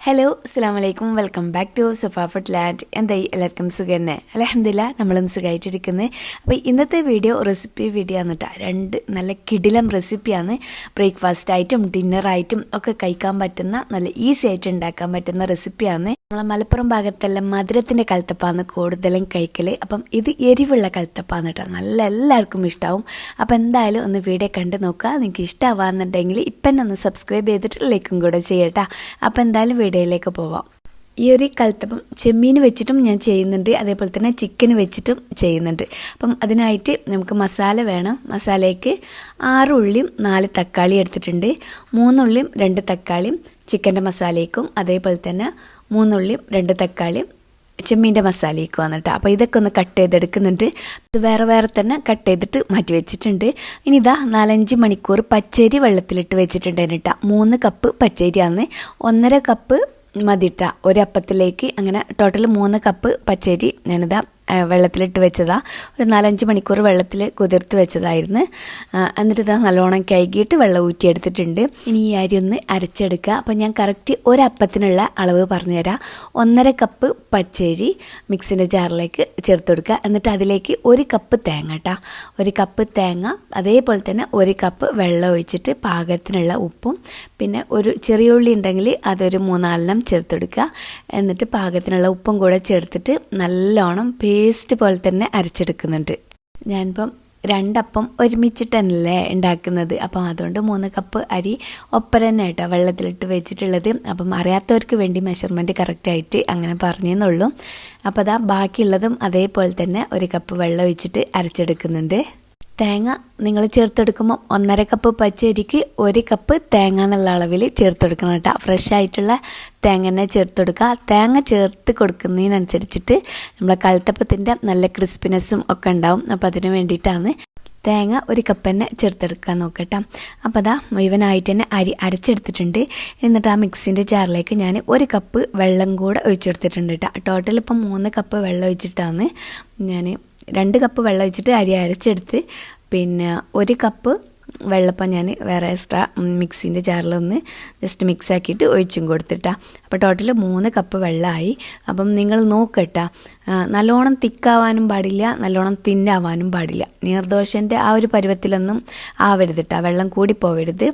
Hello അസ്സാം വലൈക്കും welcome back to Safa food land എന്തായി എല്ലാവർക്കും സുഖന്നെ? അലഹമില്ല നമ്മളും സുഖമായിട്ടിരിക്കുന്നത് അപ്പോൾ ഇന്നത്തെ വീഡിയോ റെസിപ്പി വീഡിയോ ആണ് രണ്ട് നല്ല കിടിലം റെസിപ്പിയാണ് ബ്രേക്ക്ഫാസ്റ്റ് ആയിട്ടും ഡിന്നറായിട്ടും ഒക്കെ കഴിക്കാൻ പറ്റുന്ന നല്ല ഈസി ആയിട്ട് ഉണ്ടാക്കാൻ പറ്റുന്ന റെസിപ്പിയാണ് നമ്മളെ മലപ്പുറം ഭാഗത്തെല്ലാം മധുരത്തിന്റെ കൽത്തപ്പാണ് കൂടുതലും കഴിക്കൽ അപ്പം ഇത് എരിവുള്ള കൽത്തപ്പാന്ന് കേട്ടോ നല്ല എല്ലാവർക്കും ഇഷ്ടമാവും അപ്പോൾ എന്തായാലും ഒന്ന് വീഡിയോ കണ്ട് നോക്കുക. നിങ്ങൾക്ക് ഇഷ്ടമാവാന്നുണ്ടെങ്കിൽ ഇപ്പം തന്നെ ഒന്ന് സബ്സ്ക്രൈബ് ചെയ്തിട്ട് ലൈക്കും കൂടെ ചെയ്യട്ടാ. അപ്പോൾ എന്തായാലും വീഡിയോയിലേക്ക് പോവാം. ഈ ഒരു കൽത്തപ്പം ചെമ്മീൻ വെച്ചിട്ടും ഞാൻ ചെയ്യുന്നുണ്ട്. അതേപോലെ തന്നെ ചിക്കൻ വെച്ചിട്ടും ചെയ്യുന്നുണ്ട്. അപ്പം അതിനായിട്ട് നമുക്ക് മസാല വേണം. മസാലയ്ക്ക് ആറ് ഉള്ളിയും നാല് തക്കാളി എടുത്തിട്ടുണ്ട്. മൂന്നുള്ളിയും രണ്ട് തക്കാളിയും ചിക്കന്റെ മസാലയ്ക്കും അതേപോലെ തന്നെ മൂന്നുള്ളിയും രണ്ട് തക്കാളിയും ചെമ്മീന്റെ മസാലയ്ക്ക് വന്നിട്ട് അപ്പോൾ ഇതൊക്കെ ഒന്ന് കട്ട് ചെയ്തെടുക്കുന്നുണ്ട്. ഇത് വേറെ വേറെ തന്നെ കട്ട് ചെയ്തിട്ട് മാറ്റി വെച്ചിട്ടുണ്ട്. ഇനി ഇതാ നാലഞ്ച് മണിക്കൂർ പച്ചരി വെള്ളത്തിലിട്ട് വെച്ചിട്ടുണ്ട് എന്നിട്ടാ. മൂന്ന് കപ്പ് പച്ചരിയാണ്. ഒന്നര കപ്പ് മതിട്ട. ഒരപ്പത്തിലേക്ക് അങ്ങനെ ടോട്ടൽ മൂന്ന് കപ്പ് പച്ചരി ഞാനിതാ വെള്ളത്തിലിട്ട് വെച്ചതാ. ഒരു നാലഞ്ച് മണിക്കൂർ വെള്ളത്തിൽ കുതിർത്ത് വെച്ചതായിരുന്നു. എന്നിട്ട് ഇത് നല്ലോണം കഴുകിയിട്ട് വെള്ളം ഊറ്റിയെടുത്തിട്ടുണ്ട്. ഇനി ഈ അരി ഒന്ന് അരച്ചെടുക്കുക. അപ്പം ഞാൻ കറക്റ്റ് ഒരപ്പത്തിനുള്ള അളവ് പറഞ്ഞുതരാം. ഒന്നര കപ്പ് പച്ചരി മിക്സിന്റെ ജാറിലേക്ക് ചേർത്ത് കൊടുക്കുക. എന്നിട്ട് അതിലേക്ക് ഒരു കപ്പ് തേങ്ങ കേട്ടോ ഒരു കപ്പ് തേങ്ങ അതേപോലെ തന്നെ ഒരു കപ്പ് വെള്ളം ഒഴിച്ചിട്ട് പാകത്തിനുള്ള ഉപ്പും. പിന്നെ ഒരു ചെറിയ ഉള്ളി ഉണ്ടെങ്കിൽ അതൊരു മൂന്നാലെണ്ണം ചേർത്തെടുക്കുക എന്നിട്ട് പാകത്തിനുള്ള ഉപ്പും കൂടെ ചേർത്തിട്ട് നല്ലോണം പേസ്റ്റ് പോലെ തന്നെ അരച്ചെടുക്കുന്നുണ്ട്. ഞാനിപ്പം രണ്ടപ്പം ഒരുമിച്ചിട്ടല്ലേ ഉണ്ടാക്കുന്നത്. അപ്പം അതുകൊണ്ട് മൂന്ന് കപ്പ് അരി ഒപ്പര തന്നെ കേട്ടോ വെള്ളത്തിലിട്ട് വെച്ചിട്ടുള്ളത്. അപ്പം അറിയാത്തവർക്ക് വേണ്ടി മെഷർമെന്റ് കറക്റ്റായിട്ട് അങ്ങനെ പറഞ്ഞെന്നുള്ളൂ. അപ്പോൾ അതാ ബാക്കിയുള്ളതും അതേപോലെ തന്നെ ഒരു കപ്പ് വെള്ളം ഒഴിച്ചിട്ട് അരച്ചെടുക്കുന്നുണ്ട്. തേങ്ങ നിങ്ങൾ ചേർത്തെടുക്കുമ്പോൾ ഒന്നര കപ്പ് പച്ചരിക്ക് ഒരു കപ്പ് തേങ്ങ എന്നുള്ള അളവിൽ ചേർത്തെടുക്കണം കേട്ടോ. ഫ്രഷ് ആയിട്ടുള്ള തേങ്ങ തന്നെ ചേർത്തെടുക്കുക. തേങ്ങ ചേർത്ത് കൊടുക്കുന്നതിനനുസരിച്ചിട്ട് നമ്മളെ കളത്തപ്പത്തിന്റെ നല്ല ക്രിസ്പിനെസ്സും ഒക്കെ ഉണ്ടാവും. അപ്പോൾ അതിന് വേണ്ടിയിട്ടാണ് തേങ്ങ ഒരു കപ്പ് തന്നെ ചേർത്തെടുക്കാൻ നോക്കട്ടെ അപ്പോൾ അതാ മുഴുവനായിട്ട് തന്നെ അരി അരച്ചെടുത്തിട്ടുണ്ട്. എന്നിട്ട് ആ മിക്സിന്റെ ജാറിലേക്ക് ഞാൻ ഒരു കപ്പ് വെള്ളം കൂടെ ഒഴിച്ചെടുത്തിട്ടുണ്ട് കേട്ടോ. ടോട്ടൽ ഇപ്പം മൂന്ന് കപ്പ് വെള്ളം ഒഴിച്ചിട്ടാണ് ഞാൻ രണ്ട് കപ്പ് വെള്ളം വെച്ചിട്ട് അരി അരച്ചെടുത്ത് പിന്നെ ഒരു കപ്പ് വെള്ളപ്പം ഞാൻ വേറെ എക്സ്ട്രാ മിക്സിന്റെ ജാറിലൊന്ന് ജസ്റ്റ് മിക്സ് ആക്കിയിട്ട് ഒഴിച്ചും കൊടുത്തിട്ടാ. അപ്പോൾ ടോട്ടൽ മൂന്ന് കപ്പ് വെള്ളമായി അപ്പം നിങ്ങൾ നോക്കട്ടാ നല്ലോണം തിക്കാവാനും പാടില്ല നല്ലോണം തിന്നാവാനും പാടില്ല. നീർദോഷന്റെ ആ ഒരു പരുവത്തിലൊന്നും ആവരുതിട്ടാ വെള്ളം കൂടി പോവരുത്.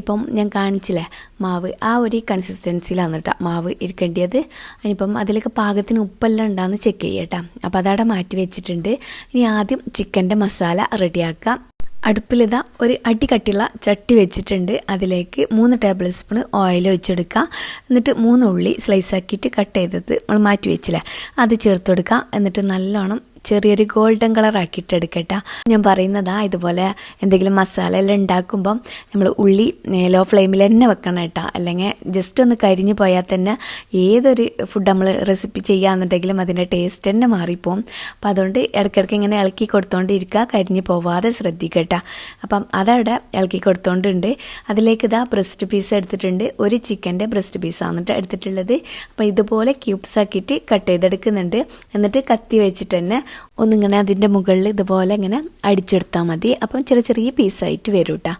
ഇപ്പം ഞാൻ കാണിച്ചില്ലേ? മാവ്. ആ ഒരു കൺസിസ്റ്റൻസിയിലാണ് കേട്ടോ മാവ് ഇരിക്കേണ്ടത് ഇനിയിപ്പം അതിലേക്ക് പാകത്തിന് ഉപ്പെല്ലാം ഉണ്ടാകുന്ന ചെക്ക് ചെയ്യട്ടോ അപ്പോൾ അതവിടെ മാറ്റി വെച്ചിട്ടുണ്ട്. ഇനി ആദ്യം ചിക്കന്റെ മസാല റെഡിയാക്കാം അടുപ്പിലിതാ ഒരു അടികട്ടിയുള്ള ചട്ടി വെച്ചിട്ടുണ്ട്. അതിലേക്ക് മൂന്ന് ടേബിൾ സ്പൂൺ ഓയിൽ ഒഴിച്ചെടുക്കുക എന്നിട്ട് മൂന്ന് ഉള്ളി സ്ലൈസ് ആക്കിയിട്ട് കട്ട് ചെയ്തത് നമ്മൾ മാറ്റി വെച്ചില്ലേ? അത് ചേർത്ത് കൊടുക്കുക എന്നിട്ട് നല്ലോണം ചെറിയൊരു ഗോൾഡൻ കളർ ആക്കിയിട്ട് എടുക്കട്ടെ. ഞാൻ പറയുന്നതാ ഇതുപോലെ എന്തെങ്കിലും മസാല എല്ലാം ഉണ്ടാക്കുമ്പം നമ്മൾ ഉള്ളി ലോ ഫ്ലെയിമിൽ തന്നെ വെക്കണം കേട്ടോ. അല്ലെങ്കിൽ ജസ്റ്റ് ഒന്ന് കരിഞ്ഞു പോയാൽ തന്നെ ഏതൊരു ഫുഡ് നമ്മൾ റെസിപ്പി ചെയ്യാന്നുണ്ടെങ്കിലും അതിന്റെ ടേസ്റ്റ് തന്നെ മാറിപ്പോവും. അപ്പം അതുകൊണ്ട് ഇടയ്ക്കിടയ്ക്ക് ഇങ്ങനെ ഇളക്കി കൊടുത്തോണ്ടിരിക്കുക കരിഞ്ഞു പോവാതെ ശ്രദ്ധിക്കട്ടെ. അപ്പം അതവിടെ ഇളക്കി കൊടുത്തോണ്ടുണ്ട്. അതിലേക്ക് ഇതാ ബ്രസ്റ്റ് പീസ് എടുത്തിട്ടുണ്ട്. ഒരു ചിക്കന്റെ ബ്രസ്റ്റ് പീസ് കേട്ടോ എടുത്തിട്ടുള്ളത്. അപ്പം ഇതുപോലെ ക്യൂബ്സ് ആക്കിയിട്ട് കട്ട് ചെയ്തെടുക്കുന്നുണ്ട്. എന്നിട്ട് കത്തി വെച്ചിട്ട് തന്നെ ഒന്നിങ്ങനെ അതിന്റെ മുകളിൽ ഇതുപോലെ ഇങ്ങനെ അടിച്ചെടുത്താൽ മതി. അപ്പം ചെറിയ ചെറിയ പീസായിട്ട് വരും കേട്ടോ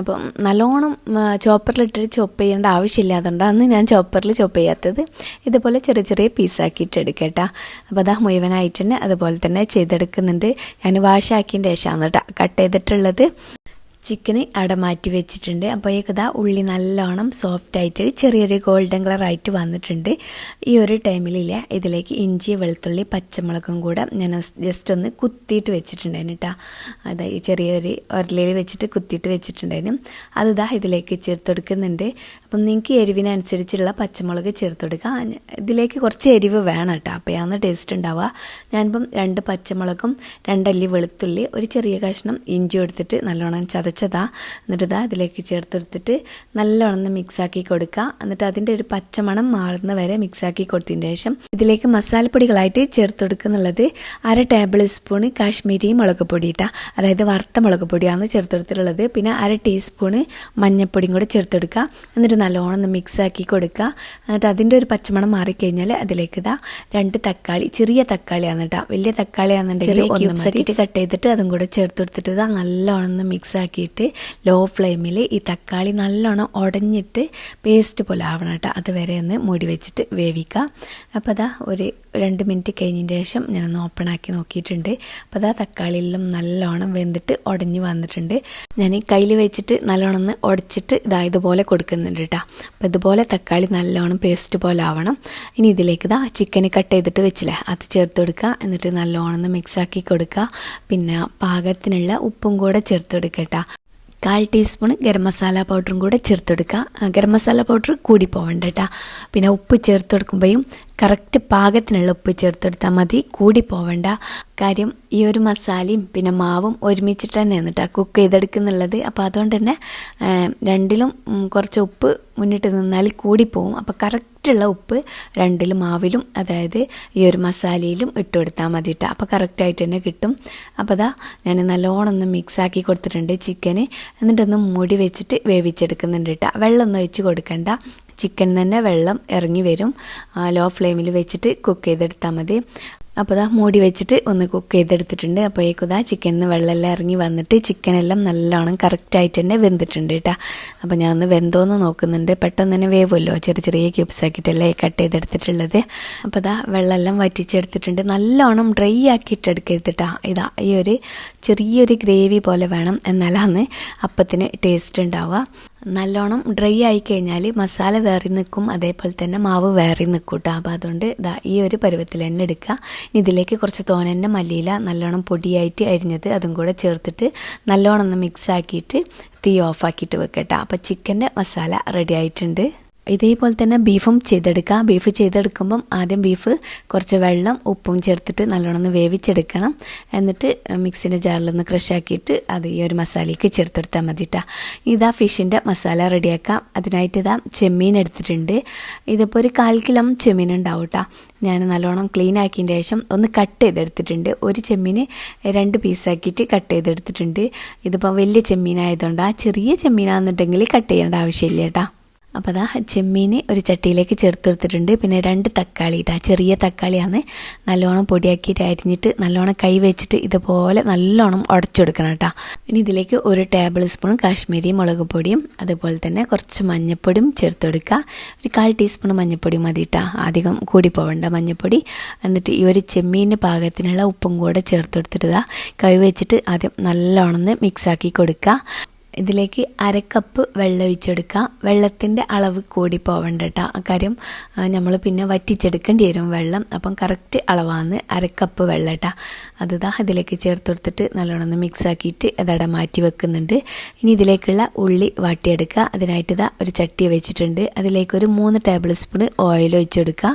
അപ്പം നല്ലോണം ചോപ്പറിലിട്ടിട്ട് ചോപ്പ് ചെയ്യേണ്ട ആവശ്യമില്ല അന്ന് ഞാൻ ചോപ്പറിൽ ചോപ്പ് ചെയ്യാത്തത്. ഇതുപോലെ ചെറിയ ചെറിയ പീസാക്കിയിട്ട് എടുക്കട്ടോ അപ്പോൾ അതാ മുഴുവനായിട്ട് തന്നെ അതുപോലെ തന്നെ ചെയ്തെടുക്കുന്നുണ്ട്. ഞാൻ വാഷാക്കിയതിന്റെ ശേഷമാണ് കേട്ടോ കട്ട് ചെയ്തിട്ടുള്ളത്. ചിക്കന് അവിടെ മാറ്റി വെച്ചിട്ടുണ്ട്. അപ്പോൾ ഈ കഥ ഉള്ളി നല്ലോണം സോഫ്റ്റ് ആയിട്ട് ചെറിയൊരു ഗോൾഡൻ കളർ ആയിട്ട് വന്നിട്ടുണ്ട്. ഈ ഒരു ടൈമിലില്ല ഇതിലേക്ക് ഇഞ്ചി വെളുത്തുള്ളി പച്ചമുളകും കൂടെ ഞാൻ ജസ്റ്റ് ഒന്ന് കുത്തിയിട്ട് വെച്ചിട്ടുണ്ടായിരുന്നു കേട്ടോ അത് ഈ ചെറിയൊരു ഉരലിൽ വെച്ചിട്ട് കുത്തിയിട്ട് വെച്ചിട്ടുണ്ടായിരുന്നു. അത് ഇതാ ഇതിലേക്ക് ചേർത്തെടുക്കുന്നുണ്ട് അപ്പം നിങ്ങൾക്ക് എരിവിനനുസരിച്ചുള്ള പച്ചമുളക് ചേർത്തെടുക്കുക ഇതിലേക്ക് കുറച്ച് എരിവ് വേണം കേട്ടോ അപ്പോഴാണ് ടേസ്റ്റ് ഉണ്ടാവുക. ഞാനിപ്പം രണ്ട് പച്ചമുളകും രണ്ടല്ലി വെളുത്തുള്ളി ഒരു ചെറിയ കഷ്ണം ഇഞ്ചി എടുത്തിട്ട് നല്ലോണം ചതച്ചതാ എന്നിട്ട് ഇതാ ഇതിലേക്ക് ചേർത്തെടുത്തിട്ട് നല്ലോണം മിക്സാക്കി കൊടുക്കുക എന്നിട്ട് അതിന്റെ ഒരു പച്ചമണം മാറുന്ന വരെ മിക്സാക്കി കൊടുത്തതിന് ശേഷം ഇതിലേക്ക് മസാലപ്പൊടികളായിട്ട് ചേർത്ത് കൊടുക്കുന്നുള്ളത് അര ടേബിൾ സ്പൂണ് കാശ്മീരി മുളക് പൊടി ഇട്ടാ. അതായത് വറുത്ത മുളക് പൊടിയാണ് ചേർത്തെടുത്തിട്ടുള്ളത്. പിന്നെ അര ടീസ്പൂണ് മഞ്ഞൾപ്പൊടിയും കൂടെ ചേർത്തെടുക്കുക. എന്നിട്ട് നല്ലോണം ഒന്ന് മിക്സ് ആക്കി കൊടുക്കുക. എന്നിട്ട് അതിന്റെ ഒരു പച്ചമണം മാറിക്കഴിഞ്ഞാൽ അതിലേക്ക് ഇതാ രണ്ട് തക്കാളി ചെറിയ തക്കാളിയാണ് കേട്ടോ. വലിയ തക്കാളി ആണെന്നുണ്ടെങ്കിൽ ക്യൂബ്സ് ആക്കിയിട്ട് കട്ട് ചെയ്തിട്ട് അതും കൂടെ ചേർത്ത് കൊടുത്തിട്ട് ഇതാ നല്ലോണം ഒന്ന് ആക്കിയിട്ട് ലോ ഫ്ലെയിമിൽ ഈ തക്കാളി നല്ലോണം ഉടഞ്ഞിട്ട് പേസ്റ്റ് പോലെ ആവണം കേട്ടോ. അതുവരെ ഒന്ന് മൂടി വെച്ചിട്ട് വേവിക്കുക. അപ്പോൾ അതാ ഒരു രണ്ട് മിനിറ്റ് കഴിഞ്ഞതിന് ശേഷം ഞാനൊന്ന് ഓപ്പൺ ആക്കി നോക്കിയിട്ടുണ്ട്. അപ്പോൾ അതാ തക്കാളിയിലും നല്ലോണം വെന്തിട്ട് ഉടഞ്ഞു വന്നിട്ടുണ്ട്. ഞാൻ കയ്യിൽ വെച്ചിട്ട് നല്ലോണം ഒന്ന് ഉടച്ചിട്ട് ഇതാ ഇതുപോലെ കൊടുക്കുന്നുണ്ട് കേട്ടോ അപ്പോൾ ഇതുപോലെ തക്കാളി നല്ലോണം പേസ്റ്റ് പോലെ ആവണം. ഇനി ഇതിലേക്ക് ഇതാ ചിക്കൻ കട്ട് ചെയ്തിട്ട് വെച്ചില്ലേ അത് ചേർത്ത് കൊടുക്കുക എന്നിട്ട് നല്ലോണം ഒന്ന് മിക്സ് ആക്കി കൊടുക്കുക പിന്നെ പാകത്തിനുള്ള ഉപ്പും കൂടെ ചേർത്ത് കൊടുക്കുക കേട്ടോ കാൽ ടീസ്പൂൺ ഗരം മസാല പൗഡറും കൂടെ ചേർത്തെടുക്കുക ഗരം മസാല പൗഡർ കൂടി പോകണ്ട കേട്ടോ പിന്നെ ഉപ്പ് ചേർത്ത് കൊടുക്കുമ്പോഴും കറക്റ്റ് പാകത്തിനുള്ള ഉപ്പ് ചേർത്തെടുത്താൽ മതി. കൂടി പോവണ്ട. കാര്യം ഈ ഒരു മസാലയും പിന്നെ മാവും ഒരുമിച്ചിട്ട് തന്നെ കേട്ടോ കുക്ക് ചെയ്തെടുക്കുന്നുള്ളത്. അപ്പോൾ അതുകൊണ്ട് തന്നെ രണ്ടിലും കുറച്ച് ഉപ്പ് മുന്നിട്ട് നിന്നാൽ കൂടി പോവും. അപ്പോൾ കറക്റ്റുള്ള ഉപ്പ് രണ്ടിലും മാവിലും അതായത് ഈ ഒരു മസാലയിലും ഇട്ട് കൊടുത്താൽ മതി ഇട്ടാൽ അപ്പോൾ കറക്റ്റായിട്ട് തന്നെ കിട്ടും. അപ്പോൾ അതാ ഞാൻ നല്ലോണം ഒന്ന് മിക്സ് ആക്കി കൊടുത്തിട്ടുണ്ട് ചിക്കന് എന്നിട്ടൊന്ന് മൂടി വെച്ചിട്ട് വേവിച്ചെടുക്കുന്നുണ്ട് കേട്ടോ വെള്ളമൊന്നും ഒഴിച്ച് കൊടുക്കണ്ട. ചിക്കൻ തന്നെ വെള്ളം ഇറങ്ങി വരും. ലോ ഫ്ലെയിമിൽ വെച്ചിട്ട് കുക്ക് ചെയ്തെടുത്താൽ മതി. അപ്പോൾ ഇതാ മൂടി വെച്ചിട്ട് ഒന്ന് കുക്ക് ചെയ്തെടുത്തിട്ടുണ്ട്. അപ്പോഴേക്കും ഇതാ ചിക്കനിൽ നിന്ന് വെള്ളമെല്ലാം ഇറങ്ങി വന്നിട്ട് ചിക്കനെല്ലാം നല്ലോണം കറക്റ്റായിട്ട് തന്നെ വെന്തിട്ടുണ്ട് കേട്ടോ അപ്പോൾ ഞാൻ ഒന്ന് വെന്തോന്ന് നോക്കുന്നുണ്ട്. പെട്ടെന്ന് തന്നെ വേവുമല്ലോ? ചെറിയ ചെറിയ ക്യൂബ്സ് ആക്കിയിട്ടല്ലേ കട്ട് ചെയ്തെടുത്തിട്ടുള്ളത്. അപ്പോൾ ഇതാ വെള്ളമെല്ലാം വറ്റിച്ചെടുത്തിട്ടുണ്ട്. നല്ലോണം ഡ്രൈ ആക്കിയിട്ട് എടുക്കരുത് ഇതാ ഈ ഒരു ചെറിയൊരു ഗ്രേവി പോലെ വേണം. എന്നാലാണ് അപ്പത്തിന് ടേസ്റ്റ് ഉണ്ടാവുക. നല്ലോണം ഡ്രൈ ആയി കഴിഞ്ഞാൽ മസാല വേറി നിൽക്കും അതേപോലെ തന്നെ മാവ് വേറി നിൽക്കും കേട്ടോ അപ്പോൾ അതുകൊണ്ട് ഇതാ ഈ ഒരു പരുവത്തിൽ തന്നെ എടുക്കുക. ഇനി ഇതിലേക്ക് കുറച്ച് തോനന്നെ മല്ലിയില നല്ലോണം പൊടിയായിട്ട് അരിഞ്ഞത് അതും കൂടെ ചേർത്തിട്ട് നല്ലോണം ഒന്ന് മിക്സ് ആക്കിയിട്ട് തീ ഓഫാക്കിയിട്ട് വെക്കട്ടെ അപ്പോൾ ചിക്കന്റെ മസാല റെഡി ആയിട്ടുണ്ട്. ഇതേപോലെ തന്നെ ബീഫും ചെയ്തെടുക്കുക ബീഫ് ചെയ്തെടുക്കുമ്പം ആദ്യം ബീഫ് കുറച്ച് വെള്ളം ഉപ്പും ചേർത്തിട്ട് നല്ലോണം വേവിച്ചെടുക്കണം. എന്നിട്ട് മിക്സിന്റെ ജാറിലൊന്ന് ക്രഷ് ആക്കിയിട്ട് അത് ഈ ഒരു മസാലയ്ക്ക് ചേർത്തെടുത്താൽ മതി ഇതാ ഫിഷിന്റെ മസാല റെഡിയാക്കാം. അതിനായിട്ട് ഇതാ ചെമ്മീൻ എടുത്തിട്ടുണ്ട്. ഇതിപ്പോൾ ഒരു കാൽ കിലോ ചെമ്മീൻ ഉണ്ടാവും കേട്ടോ ഞാൻ നല്ലോണം ക്ലീൻ ആക്കിയതിന് ശേഷം ഒന്ന് കട്ട് ചെയ്തെടുത്തിട്ടുണ്ട്. ഒരു ചെമ്മീന് രണ്ട് പീസാക്കിയിട്ട് കട്ട് ചെയ്തെടുത്തിട്ടുണ്ട്. ഇതിപ്പോൾ വലിയ ചെമ്മീനായതുകൊണ്ട് ആ ചെറിയ ചെമ്മീനാണെന്നുണ്ടെങ്കിൽ കട്ട് ചെയ്യേണ്ട ആവശ്യമില്ല കേട്ടോ. അപ്പോൾ അതാ ചെമ്മീൻ ഒരു ചട്ടിയിലേക്ക് ചേർത്ത് കൊടുത്തിട്ടുണ്ട് പിന്നെ രണ്ട് തക്കാളി ഇട്ടാ ചെറിയ തക്കാളിയാണ് നല്ലോണം പൊടിയാക്കിയിട്ട് അരിഞ്ഞിട്ട് നല്ലോണം കൈ വെച്ചിട്ട് ഇതുപോലെ നല്ലോണം ഉടച്ചെടുക്കണം കേട്ടോ. ഇനി ഇതിലേക്ക് ഒരു ടേബിൾ സ്പൂൺ കാശ്മീരി മുളക് പൊടിയും അതുപോലെ തന്നെ കുറച്ച് മഞ്ഞൾപ്പൊടിയും ചേർത്ത് കൊടുക്കുക ഒരു കാൽ ടീസ്പൂൺ മഞ്ഞൾപ്പൊടി മതി കേട്ടോ. അധികം കൂടി പോവേണ്ട മഞ്ഞൾപ്പൊടി എന്നിട്ട് ഈ ഒരു ചെമ്മീന്റെ പാകത്തിനുള്ള ഉപ്പും കൂടെ ചേർത്ത് കൊടുത്തിട്ട് കൈ വെച്ചിട്ട് ആദ്യം നല്ലോണം മിക്സ് മിക്സാക്കി കൊടുക്കുക. ഇതിലേക്ക് അരക്കപ്പ് വെള്ളം ഒഴിച്ചെടുക്കുക. വെള്ളത്തിന്റെ അളവ് കൂടി പോവണ്ട കേട്ടോ കാര്യം നമ്മൾ പിന്നെ വറ്റിച്ചെടുക്കേണ്ടി വരും വെള്ളം. അപ്പം കറക്റ്റ് അളവാണ് അരക്കപ്പ് വെള്ളം കേട്ടോ അത് ദാ ഇതിലേക്ക് ചേർത്ത് കൊടുത്തിട്ട് നല്ലോണം മിക്സ് ആക്കിയിട്ട് അതവിടെ മാറ്റി വെക്കുന്നുണ്ട്. ഇനി ഇതിലേക്കുള്ള ഉള്ളി വാട്ടിയെടുക്കുക. അതിനായിട്ട് ഇതാ ഒരു ചട്ടി വെച്ചിട്ടുണ്ട്. അതിലേക്ക് ഒരു മൂന്ന് ടേബിൾ സ്പൂൺ ഓയിൽ ഒഴിച്ചെടുക്കുക.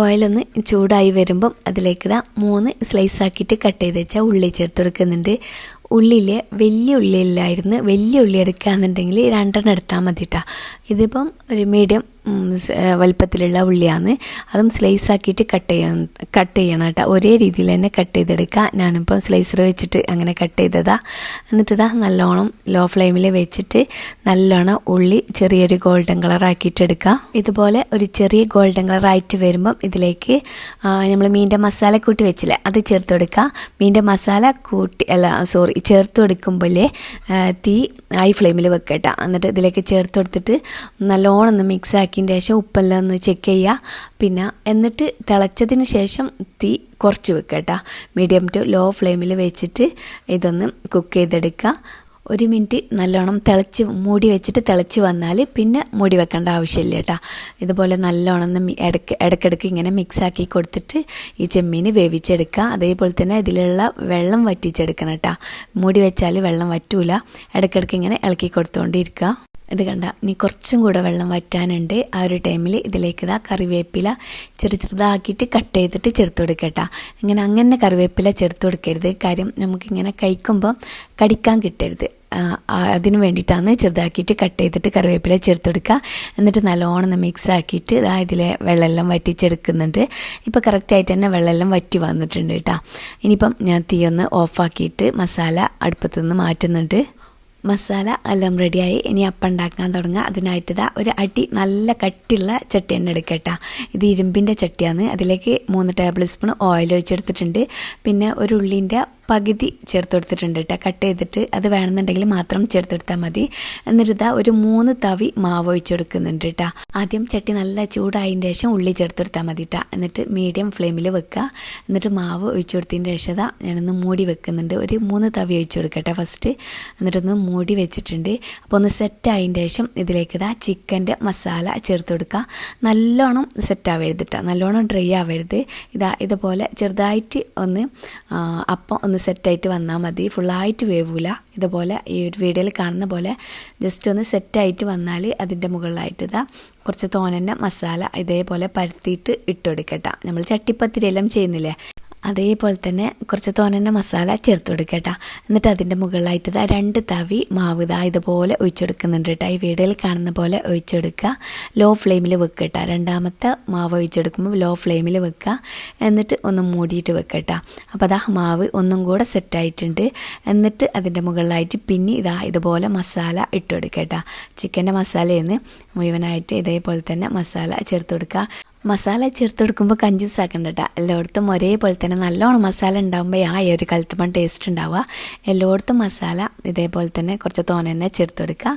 ഓയിലൊന്ന് ചൂടായി വരുമ്പം അതിലേക്ക് ഇതാ മൂന്ന് സ്ലൈസ് ആക്കിയിട്ട് കട്ട് ചെയ്ത് വെച്ചാൽ ഉള്ളി ചേർത്ത് കൊടുക്കുന്നുണ്ട് ഉള്ളിയിൽ വലിയ ഉള്ളിയില്ലായിരുന്നു വലിയ ഉള്ളി എടുക്കുകയെന്നുണ്ടെങ്കിൽ രണ്ടെണ്ണം എടുത്താൽ മതി കേട്ടോ ഇതിപ്പം ഒരു മീഡിയം വലുപ്പത്തിലുള്ള ഉള്ളിയാണ്. അതും സ്ലൈസ് ആക്കിയിട്ട് കട്ട് ചെയ്യണം കട്ട് ചെയ്യണം കേട്ടോ. ഒരേ രീതിയിൽ തന്നെ കട്ട് ചെയ്തെടുക്കുക. ഞാനിപ്പം സ്ലൈസർ വെച്ചിട്ട് അങ്ങനെ കട്ട് ചെയ്തതാ. എന്നിട്ട് ഇതാ നല്ലോണം ലോ ഫ്ലെയിമിൽ വെച്ചിട്ട് നല്ലോണം ഉള്ളി ചെറിയൊരു ഗോൾഡൻ കളർ ആക്കിയിട്ട് എടുക്കുക. ഇതുപോലെ ഒരു ചെറിയ ഗോൾഡൻ കളർ ആയിട്ട് വരുമ്പം ഇതിലേക്ക് നമ്മൾ മീന്റെ മസാല കൂട്ടി വെച്ചില്ലേ അത് ചേർത്ത് കൊടുക്കുക. മീന്റെ മസാല കൂട്ടി അല്ല സോറി ചേർത്ത് കൊടുക്കുമ്പോഴേ തീ ഹൈ ഫ്ലെയിമിൽ വെക്കട്ടോ എന്നിട്ട് ഇതിലേക്ക് ചേർത്ത് കൊടുത്തിട്ട് നല്ലോണം ഒന്ന് മിക്സ് ആക്കിയതിന് ശേഷം ഉപ്പെല്ലാം ഒന്ന് ചെക്ക് ചെയ്യുക. പിന്നെ എന്നിട്ട് തിളച്ചതിന് ശേഷം തീ കുറച്ച് വെക്കട്ടോ മീഡിയം ടു ലോ ഫ്ലെയിമിൽ വെച്ചിട്ട് ഇതൊന്ന് കുക്ക് ചെയ്തെടുക്കുക. ഒരു മിനിറ്റ് നല്ലോണം തിളച്ച് മൂടി വെച്ചിട്ട് തിളച്ച് വന്നാൽ പിന്നെ മൂടി വെക്കേണ്ട ആവശ്യമില്ല കേട്ടോ. ഇതുപോലെ നല്ലോണം ഇടയ്ക്ക് ഇടയ്ക്കിടയ്ക്ക് ഇങ്ങനെ മിക്സ് ആക്കി കൊടുത്തിട്ട് ഈ ചെമ്മീൻ വേവിച്ചെടുക്കുക. അതേപോലെ തന്നെ ഇതിലുള്ള വെള്ളം വറ്റിച്ചെടുക്കണം കേട്ടോ. മൂടി വെച്ചാൽ വെള്ളം വറ്റൂല. ഇടയ്ക്കിടയ്ക്ക് ഇങ്ങനെ ഇളക്കി കൊടുത്തുകൊണ്ടിരിക്കുക ഇത് കണ്ട ഇനി കുറച്ചും കൂടെ വെള്ളം വറ്റാനുണ്ട്. ആ ഒരു ടൈമിൽ ഇതിലേക്ക് ഇതാ കറിവേപ്പില ചെറു ചെറുതാക്കിയിട്ട് കട്ട് ചെയ്തിട്ട് ചേർത്ത് കൊടുക്കട്ടാ. ഇങ്ങനെ അങ്ങനെ കറിവേപ്പില ചേർത്ത് കൊടുക്കരുത്. കാര്യം നമുക്കിങ്ങനെ കഴിക്കുമ്പോൾ കടിക്കാൻ കിട്ടരുത്. അതിന് വേണ്ടിയിട്ടാണ് ചെറുതാക്കിയിട്ട് കട്ട് ചെയ്തിട്ട് കറിവേപ്പില ചേർത്ത് കൊടുക്കുക. എന്നിട്ട് നല്ലോണം മിക്സ് ആക്കിയിട്ട് ഇതാ ഇതിലെ വെള്ളമെല്ലാം വറ്റിച്ചെടുക്കുന്നുണ്ട്. ഇപ്പോൾ കറക്റ്റായിട്ട് തന്നെ വെള്ളമെല്ലാം വറ്റി വന്നിട്ടുണ്ട് കേട്ടോ. ഇനിയിപ്പം ഞാൻ തീയൊന്ന് ഓഫാക്കിയിട്ട് മസാല അടുപ്പത്തു നിന്ന് മാറ്റുന്നുണ്ട്. മസാല എല്ലാം റെഡിയായി ഇനി അപ്പം ഉണ്ടാക്കാൻ തുടങ്ങുക അതിനായിട്ട് ഇതാ ഒരു അടി നല്ല കട്ടിയുള്ള ചട്ടി തന്നെ എടുക്കട്ടാ. ഇത് ഇരുമ്പിന്റെ ചട്ടിയാണ്. അതിലേക്ക് മൂന്ന് ടേബിൾ സ്പൂൺ ഓയിൽ ഒഴിച്ചെടുത്തിട്ടുണ്ട്. പിന്നെ ഒരു ഉള്ളിന്റെ പകുതി ചേർത്തെടുത്തിട്ടുണ്ട് കേട്ടോ കട്ട് ചെയ്തിട്ട് അത് വേണമെന്നുണ്ടെങ്കിൽ മാത്രം ചേർത്തെടുത്താൽ മതി. എന്നിട്ട് ഒരു മൂന്ന് തവി മാവ് ഒഴിച്ചെടുക്കുന്നുണ്ട് കേട്ടോ ആദ്യം ചട്ടി നല്ല ചൂടായതിന്റെ ശേഷം ഉള്ളി ചേർത്തെടുത്താൽ മതി കേട്ടോ എന്നിട്ട് മീഡിയം ഫ്ലെയിമിൽ വെക്കുക എന്നിട്ട് മാവ് ഒഴിച്ചു കൊടുത്തതിന്റെ ശേഷം ഞാനൊന്ന് മൂടി വെക്കുന്നുണ്ട്. ഒരു മൂന്ന് തവി ഒഴിച്ചു കൊടുക്കട്ടെ ഫസ്റ്റ്. എന്നിട്ടൊന്ന് മൂടി വെച്ചിട്ടുണ്ട്. അപ്പോൾ ഒന്ന് സെറ്റ് ആയതിന്റെ ശേഷം ഇതിലേക്ക് ഇതാ ചിക്കന്റെ മസാല ചേർത്ത് കൊടുക്കുക നല്ലോണം സെറ്റ് ആവരുത് കേട്ടോ നല്ലോണം ഡ്രൈ ആവരുത്. ഇതാ ഇതുപോലെ ചെറുതായിട്ട് ഒന്ന് അപ്പം ഒന്ന് സെറ്റായിട്ട് വന്നാൽ മതി. ഫുള്ളായിട്ട് വേവൂല. ഇതുപോലെ ഈ ഒരു വീഡിയോയിൽ കാണുന്ന പോലെ ജസ്റ്റ് ഒന്ന് സെറ്റായിട്ട് വന്നാൽ അതിന്റെ മുകളിലായിട്ട് ഇതാ കുറച്ച് തോനന്റെ മസാല ഇതേപോലെ പരത്തിയിട്ട് ഇട്ടൊടുക്കട്ടെ നമ്മൾ ചട്ടിപ്പത്തിരി എല്ലാം ചെയ്യുന്നില്ലേ? അതേപോലെ തന്നെ കുറച്ച് തോനന്റെ മസാല ചേർത്ത് കൊടുക്കട്ടോ എന്നിട്ട് അതിന്റെ മുകളിലായിട്ട് ഇതാ രണ്ട് തവി മാവ് ഇതാ ഇതുപോലെ ഒഴിച്ചെടുക്കുന്നുണ്ട് കേട്ടോ. ഈ വീഡിയോയിൽ കാണുന്ന പോലെ ഒഴിച്ചെടുക്കുക. ലോ ഫ്ലെയിമിൽ വെക്കുക കേട്ടോ. രണ്ടാമത്തെ മാവ് ഒഴിച്ചെടുക്കുമ്പോൾ ലോ ഫ്ലെയിമിൽ വെക്കുക. എന്നിട്ട് ഒന്ന് മൂടിയിട്ട് വെക്കുക കേട്ടോ. അപ്പോൾ അതാ മാവ് ഒന്നും കൂടെ സെറ്റായിട്ടുണ്ട് എന്നിട്ട് അതിന്റെ മുകളിലായിട്ട് പിന്നെ ഇതാ ഇതുപോലെ മസാല ഇട്ട് കൊടുക്കുക കേട്ടോ. ചിക്കന്റെ മസാലയിൽ നിന്ന് മുഴുവനായിട്ട് ഇതേപോലെ തന്നെ മസാല ചേർത്ത് കൊടുക്കുക. മസാല ചേർത്ത് കൊടുക്കുമ്പോൾ കഞ്ചൂസ് ആക്കണ്ട കേട്ടോ എല്ലായിടത്തും ഒരേപോലെ തന്നെ നല്ലോണം മസാല ഉണ്ടാകുമ്പോൾ ആ ഒരു കലത്തപ്പം ടേസ്റ്റ് ഉണ്ടാവുക. എല്ലായിടത്തും മസാല ഇതേപോലെ തന്നെ കുറച്ച് തോനെ ചേർത്ത് കൊടുക്കുക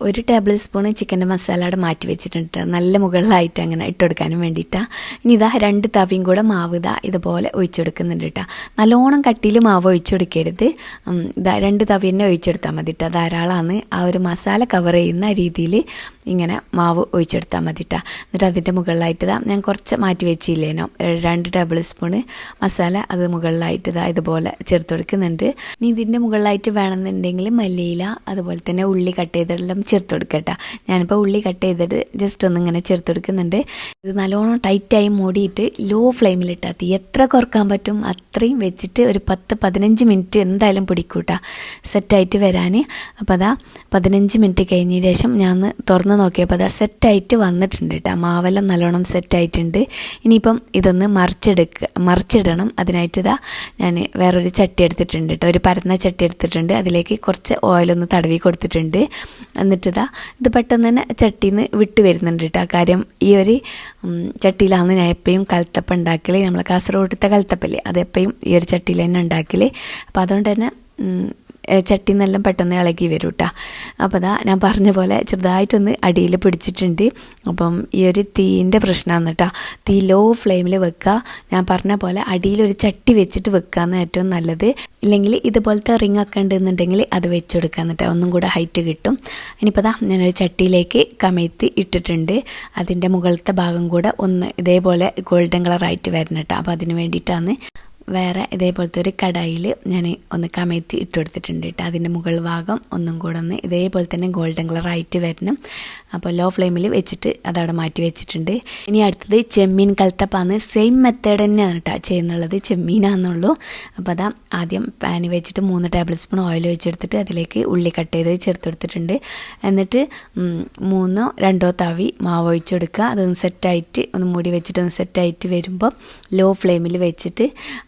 ഒരു ടേബിൾ സ്പൂൺ ചിക്കന്റെ മസാല അവിടെ മാറ്റി വെച്ചിട്ടുണ്ട് നല്ല മുകളിലായിട്ട് അങ്ങനെ ഇട്ട് കൊടുക്കാനും വേണ്ടിയിട്ടാണ് ഇനി ഇതാ രണ്ട് തവിയും കൂടെ മാവ് ഇതാ ഇതുപോലെ ഒഴിച്ചു കൊടുക്കുന്നുണ്ട് കേട്ടോ നല്ലോണം കട്ടിയിൽ മാവ് ഒഴിച്ചു കൊടുക്കരുത് ഇതാ രണ്ട് തവി തന്നെ ഒഴിച്ചെടുത്താൽ മതി കേട്ടോ ധാരാളമാണ് ആ ഒരു മസാല കവർ ചെയ്യുന്ന രീതിയിൽ ഇങ്ങനെ മാവ് ഒഴിച്ചെടുത്താൽ മതി കേട്ടോ എന്നിട്ട് അതിന്റെ മുകളിലായിട്ട് ഇതാ ഞാൻ കുറച്ച് മാറ്റി വെച്ചില്ലേനോ രണ്ട് ടേബിൾ സ്പൂണ് മസാല അത് മുകളിലായിട്ട് ഇതാ ഇതുപോലെ ചേർത്ത് കൊടുക്കുന്നുണ്ട് ഇനി ഇതിന്റെ മുകളിലായിട്ട് വേണമെന്നുണ്ടെങ്കിൽ മല്ലിയില അതുപോലെ തന്നെ ഉള്ളി കട്ട് ചെയ്തെല്ലാം ചേർത്ത് കൊടുക്കട്ടോ ഞാനിപ്പോൾ ഉള്ളി കട്ട് ചെയ്തിട്ട് ജസ്റ്റ് ഒന്ന് ഇങ്ങനെ ചേർത്ത് കൊടുക്കുന്നുണ്ട് ഇത് നല്ലോണം ടൈറ്റായി മൂടിയിട്ട് ലോ ഫ്ലെയിമിലിട്ടാൽ തീ എത്ര കുറയ്ക്കാൻ പറ്റും അത്രയും വെച്ചിട്ട് ഒരു പത്ത് പതിനഞ്ച് മിനിറ്റ് എന്തായാലും പിടിക്കൂട്ടാ. സെറ്റായിട്ട് വരാൻ അപ്പോൾ അതാ പതിനഞ്ച് മിനിറ്റ് കഴിഞ്ഞ ശേഷം ഞാൻ തുറന്ന് നോക്കിയപ്പോൾ അതാ സെറ്റായിട്ട് വന്നിട്ടുണ്ട് കേട്ടോ മാവെല്ലാം നല്ലോണം സെറ്റായിട്ടുണ്ട് ഇനിയിപ്പം ഇതൊന്ന് മറിച്ചെടുക്കുക മറിച്ചിടണം. അതിനായിട്ട് ഇതാ ഞാൻ വേറൊരു ചട്ടി എടുത്തിട്ടുണ്ട് കേട്ടോ ഒരു പരന്ന ചട്ടി എടുത്തിട്ടുണ്ട്. അതിലേക്ക് കുറച്ച് ഓയിലൊന്ന് തടവി കൊടുത്തിട്ടുണ്ട്. എന്നിട്ടിതാ ഇത് പെട്ടെന്ന് തന്നെ ചട്ടിയിൽ നിന്ന് വിട്ട് വരുന്നുണ്ട് കേട്ടോ കാര്യം ഈ ഒരു ചട്ടിയിലാണ് ഞാൻ എപ്പോഴും കലത്തപ്പം ഉണ്ടാക്കൽ നമ്മൾ കാസർഗോഡത്തെ കലത്തപ്പല്ലേ അതെപ്പോഴും ഈ ഒരു ചട്ടിയിൽ തന്നെ ഉണ്ടാക്കൽ അപ്പോൾ അതുകൊണ്ട് തന്നെ ചട്ടി നല്ല പെട്ടെന്ന് ഇളകി വരും കേട്ടോ അപ്പോൾ അതാ ഞാൻ പറഞ്ഞ പോലെ ചെറുതായിട്ടൊന്ന് അടിയിൽ പിടിച്ചിട്ടുണ്ട്. അപ്പം ഈ ഒരു തീന്റെ പ്രശ്നമാണ് കേട്ടോ. തീ ലോ ഫ്ലെയിമിൽ വെക്കുക ഞാൻ പറഞ്ഞ പോലെ അടിയിലൊരു ചട്ടി വെച്ചിട്ട് വെക്കുകയെന്ന് ഏറ്റവും നല്ലത്. ഇല്ലെങ്കിൽ ഇതുപോലത്തെ റിങ് ഒക്കെ ഉണ്ടെന്നുണ്ടെങ്കിൽ അത് വെച്ച് കൊടുക്കുക എന്നിട്ട് ഒന്നും കൂടെ ഹൈറ്റ് കിട്ടും. ഇനിയിപ്പോൾ ദാ ഞാനൊരു ചട്ടിയിലേക്ക് കമഴ്ത്തി ഇട്ടിട്ടുണ്ട്. അതിന്റെ മുകളിലത്തെ ഭാഗം കൂടെ ഒന്ന് ഇതേപോലെ ഗോൾഡൻ കളറായിട്ട് വരണം കേട്ടോ. അപ്പോൾ അതിന് വേണ്ടിയിട്ടാണ് വേറെ ഇതേപോലത്തെ ഒരു കടായിൽ ഞാൻ ഒന്ന് കമഴ്ത്തി ഇട്ട് കൊടുത്തിട്ടുണ്ട് കേട്ടോ. അതിന്റെ മുകൾ ഭാഗം ഒന്നും കൂടെ ഒന്ന് ഇതേപോലെ തന്നെ ഗോൾഡൻ കളറായിട്ട് വരണം. അപ്പോൾ ലോ ഫ്ലെയിമിൽ വെച്ചിട്ട് അതവിടെ മാറ്റി വെച്ചിട്ടുണ്ട്. ഇനി അടുത്തത് ചെമ്മീൻ കൽത്തപ്പാന്ന് സെയിം മെത്തേഡ് തന്നെയാണ് കേട്ടോ ചെയ്യുന്നുള്ളത്. ചെമ്മീനാണെന്നുള്ളൂ അപ്പോൾ അതാ ആദ്യം പാന് വെച്ചിട്ട് മൂന്ന് ടേബിൾ സ്പൂൺ ഓയിൽ ഒഴിച്ചെടുത്തിട്ട് അതിലേക്ക് ഉള്ളി കട്ട് ചെയ്ത് ചേർത്തെടുത്തിട്ടുണ്ട്. എന്നിട്ട് മൂന്നോ രണ്ടോ തവി മാവ് ഒഴിച്ചെടുക്കുക. അതൊന്ന് സെറ്റായിട്ട് ഒന്ന് മൂടി വെച്ചിട്ട് ഒന്ന് സെറ്റായിട്ട് വരുമ്പോൾ ലോ ഫ്ലെയിമിൽ വെച്ചിട്ട്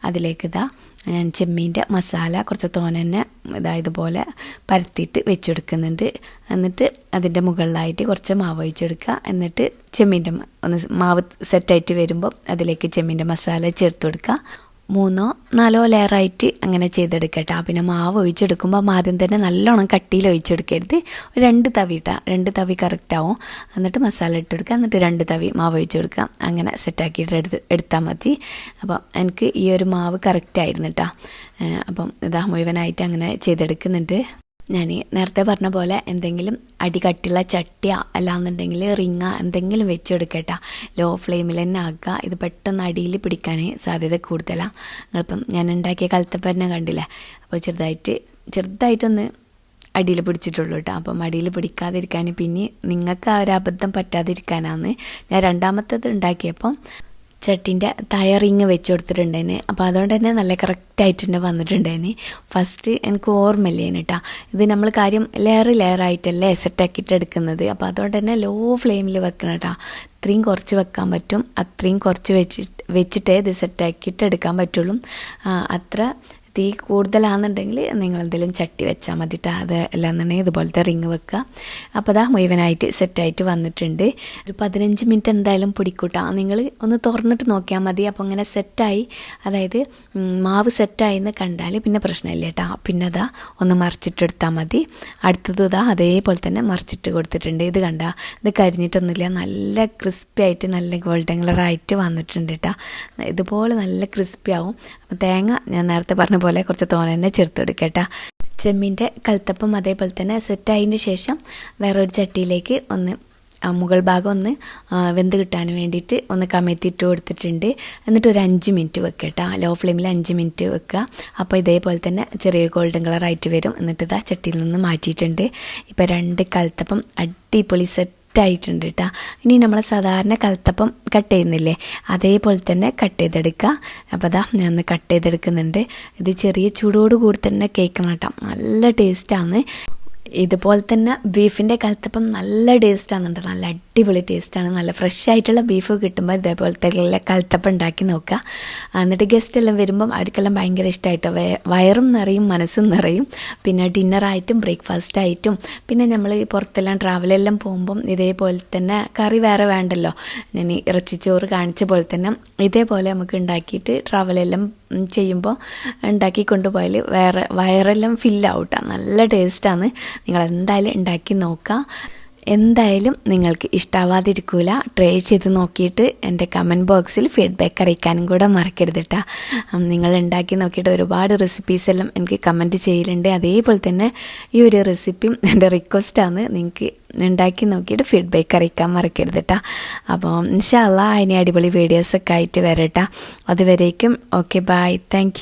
അതിലേക്ക് ഇതാ ഞാൻ ചെമ്മീന്റെ മസാല കുറച്ച് തോനെ തന്നെ ഇതാ ഇതുപോലെ പരത്തിയിട്ട് വെച്ചെടുക്കുന്നുണ്ട്. എന്നിട്ട് അതിന്റെ മുകളിലായിട്ട് കുറച്ച് മാവ് ഒഴിച്ചെടുക്കുക. എന്നിട്ട് ചെമ്മീന്റെ ഒന്ന് മാവ് സെറ്റായിട്ട് വരുമ്പോൾ അതിലേക്ക് ചെമ്മീന്റെ മസാല ചേർത്ത് കൊടുക്കുക. മൂന്നോ നാലോ ലെയറായിട്ട് അങ്ങനെ ചെയ്തെടുക്കട്ടെ. പിന്നെ മാവ് ഒഴിച്ചെടുക്കുമ്പോൾ ആദ്യം തന്നെ നല്ലോണം കട്ടിയിൽ ഒഴിച്ചെടുക്കരുത്. രണ്ട് തവി ഇട്ടാ രണ്ട് തവി കറക്റ്റാവും എന്നിട്ട് മസാല ഇട്ടെടുക്കുക എന്നിട്ട് രണ്ട് തവി മാവ് ഒഴിച്ചെടുക്കുക അങ്ങനെ സെറ്റാക്കിയിട്ട് എടുത്ത് എടുത്താൽ മതി. അപ്പം എനിക്ക് ഈ ഒരു മാവ് കറക്റ്റായിരുന്നു കേട്ടോ അപ്പം ഇതാ മുഴുവനായിട്ട് അങ്ങനെ ചെയ്തെടുക്കുന്നുണ്ട്. ഞാൻ നേരത്തെ പറഞ്ഞ പോലെ എന്തെങ്കിലും അടി കട്ടിയുള്ള ചട്ടിയ അല്ലാന്നുണ്ടെങ്കിൽ റിങ്ങ എന്തെങ്കിലും വെച്ചെടുക്കട്ട. ലോ ഫ്ലെയിമിൽ തന്നെ ആക്കുക. ഇത് പെട്ടെന്ന് അടിയിൽ പിടിക്കാൻ സാധ്യത കൂടുതലാണ് നിങ്ങളിപ്പം ഞാൻ ഉണ്ടാക്കിയ കലത്തപ്പം തന്നെ കണ്ടില്ലേ? അപ്പോൾ ചെറുതായിട്ട് ചെറുതായിട്ടൊന്ന് അടിയിൽ പിടിച്ചിട്ടുള്ളൂ കേട്ടോ. അപ്പം അടിയിൽ പിടിക്കാതിരിക്കാൻ പിന്നെ നിങ്ങൾക്ക് ആ ഒരു അബദ്ധം പറ്റാതിരിക്കാനാണ് ഞാൻ രണ്ടാമത്തേത് ഉണ്ടാക്കിയപ്പം ചട്ടിന്റെ തയറിങ് വെച്ച് കൊടുത്തിട്ടുണ്ടായിന് അപ്പോൾ അതുകൊണ്ട് തന്നെ നല്ല കറക്റ്റായിട്ട് തന്നെ വന്നിട്ടുണ്ടായിന്. ഫസ്റ്റ് എനിക്ക് ഓർമ്മയില്ലേന് കേട്ടോ ഇത് നമ്മൾ കാര്യം ലെയർ ലെയർ ആയിട്ടല്ലേ സെറ്റാക്കിയിട്ട് എടുക്കുന്നത്. അപ്പോൾ അതുകൊണ്ട് തന്നെ ലോ ഫ്ലെയിമിൽ വെക്കണം കേട്ടോ ഇത്രയും കുറച്ച് വെക്കാൻ പറ്റും. അത്രയും കുറച്ച് വെച്ചിട്ട് വെച്ചിട്ടേ ഇത് സെറ്റാക്കിയിട്ട് എടുക്കാൻ പറ്റുള്ളൂ. അത്ര തീ കൂടുതലാണെന്നുണ്ടെങ്കിൽ നിങ്ങൾ എന്തെങ്കിലും ചട്ടി വെച്ചാൽ മതിട്ട്. അത് അല്ലാന്നുണ്ടെങ്കിൽ ഇതുപോലത്തെ റിങ് വെക്കുക. അപ്പോൾ അതാ മുഴുവനായിട്ട് സെറ്റായിട്ട് വന്നിട്ടുണ്ട്. ഒരു പതിനഞ്ച് മിനിറ്റ് എന്തായാലും പൊടിക്കൂട്ടാം. നിങ്ങൾ ഒന്ന് തുറന്നിട്ട് നോക്കിയാൽ മതി. അപ്പോൾ ഇങ്ങനെ സെറ്റായി. അതായത് മാവ് സെറ്റായി എന്ന് കണ്ടാൽ പിന്നെ പ്രശ്നമില്ല കേട്ടോ. പിന്നെ അതാ ഒന്ന് മറിച്ചിട്ടെടുത്താൽ മതി. അടുത്തത് ഇതാ അതേപോലെ തന്നെ മറിച്ചിട്ട് കൊടുത്തിട്ടുണ്ട്. ഇത് കണ്ട ഇത് കരിഞ്ഞിട്ടൊന്നുമില്ല. നല്ല ക്രിസ്പി ആയിട്ട് നല്ല ഗോൾഡൻ കളറായിട്ട് വന്നിട്ടുണ്ട് കേട്ടോ. ഇതുപോലെ നല്ല ക്രിസ്പി ആവും. അപ്പോൾ തേങ്ങ ഞാൻ നേരത്തെ പറഞ്ഞ പോലെ കുറച്ച് തോന തന്നെ ചേർത്ത് കൊടുക്കുക കേട്ടോ ചെമ്മീന്റെ കൽത്തപ്പം അതേപോലെ തന്നെ സെറ്റ് സെറ്റായതിന് ശേഷം വേറൊരു ചട്ടിയിലേക്ക് ഒന്ന് മുകൾ ഭാഗം ഒന്ന് വെന്ത് കിട്ടാൻ വേണ്ടിയിട്ട് ഒന്ന് കമഴ്ത്തിയിട്ട് കൊടുത്തിട്ടുണ്ട്. എന്നിട്ട് ഒരു അഞ്ച് മിനിറ്റ് വെക്കുക കേട്ടോ ലോ ഫ്ലെയിമിൽ അഞ്ച് മിനിറ്റ് വെക്കുക. അപ്പോൾ ഇതേപോലെ തന്നെ ചെറിയ ഗോൾഡൻ കളറായിട്ട് വരും. എന്നിട്ട് ഇതാ ചട്ടിയിൽ നിന്ന് മാറ്റിയിട്ടുണ്ട്. ഇപ്പോൾ രണ്ട് കൽത്തപ്പം അടിപൊളി സെറ്റ് ആയിട്ടുണ്ട് കേട്ടോ ഇനി നമ്മൾ സാധാരണ കൽത്തപ്പം കട്ട് ചെയ്യുന്നില്ലേ? അതേപോലെ തന്നെ കട്ട് ചെയ്തെടുക്കുക അപ്പോൾ അതാ ഞാൻ കട്ട് ചെയ്തെടുക്കുന്നുണ്ട്. ഇത് ചെറിയ ചൂടോട് കൂടി തന്നെ കേൾക്കണം കേട്ടോ നല്ല ടേസ്റ്റാണ് ഇതുപോലെ തന്നെ ബീഫിന്റെ കലത്തപ്പം നല്ല ടേസ്റ്റാണ് നല്ല അടിപൊളി ടേസ്റ്റാണ്. നല്ല ഫ്രഷ് ആയിട്ടുള്ള ബീഫ് കിട്ടുമ്പോൾ ഇതേപോലത്തെ കലത്തപ്പം ഉണ്ടാക്കി നോക്കുക. എന്നിട്ട് ഗസ്റ്റ് എല്ലാം വരുമ്പം അവർക്കെല്ലാം ഭയങ്കര ഇഷ്ടമായിട്ടോ വയറും നിറയും മനസ്സും നിറയും. പിന്നെ ഡിന്നറായിട്ടും ബ്രേക്ക്ഫാസ്റ്റ് ആയിട്ടും. പിന്നെ നമ്മൾ പുറത്തെല്ലാം ട്രാവലെല്ലാം പോകുമ്പം ഇതേപോലെ തന്നെ കറി വേറെ വേണ്ടല്ലോ? ഞാൻ ഇറച്ചി ഇറച്ചിച്ചോറ് കാണിച്ച പോലെ തന്നെ ഇതേപോലെ നമുക്ക് ഉണ്ടാക്കിയിട്ട് ട്രാവലെല്ലാം ചെയ്യുമ്പോൾ ഉണ്ടാക്കി കൊണ്ടുപോയാൽ വേറെ വയറെല്ലാം ഫില്ലാവട്ടാണ് നല്ല ടേസ്റ്റാണ് നിങ്ങൾ എന്തായാലും ഉണ്ടാക്കി നോക്കുക എന്തായാലും നിങ്ങൾക്ക് ഇഷ്ടാവാതിരിക്കൂല. ട്രൈ ചെയ്ത് നോക്കിയിട്ട് എന്റെ കമന്റ് ബോക്സിൽ ഫീഡ്ബാക്ക് അറിയിക്കാനും കൂടെ മറക്കരുത് കേട്ടോ നിങ്ങൾ ഉണ്ടാക്കി നോക്കിയിട്ട് ഒരുപാട് റെസിപ്പീസ് എല്ലാം എനിക്ക് കമന്റ് ചെയ്യലുണ്ട്. അതേപോലെ തന്നെ ഈ ഒരു റെസിപ്പിയും എന്റെ റിക്വസ്റ്റാണ് നിങ്ങൾക്ക് ഉണ്ടാക്കി നോക്കിയിട്ട് ഫീഡ്ബാക്ക് അറിയിക്കാൻ മറക്കരുത് കേട്ടോ അപ്പോൾ ഇൻഷാല്ല അതിന് അടിപൊളി വീഡിയോസൊക്കെ ആയിട്ട് വരട്ടാ. അതുവരേക്കും ഓക്കെ ബായ് താങ്ക്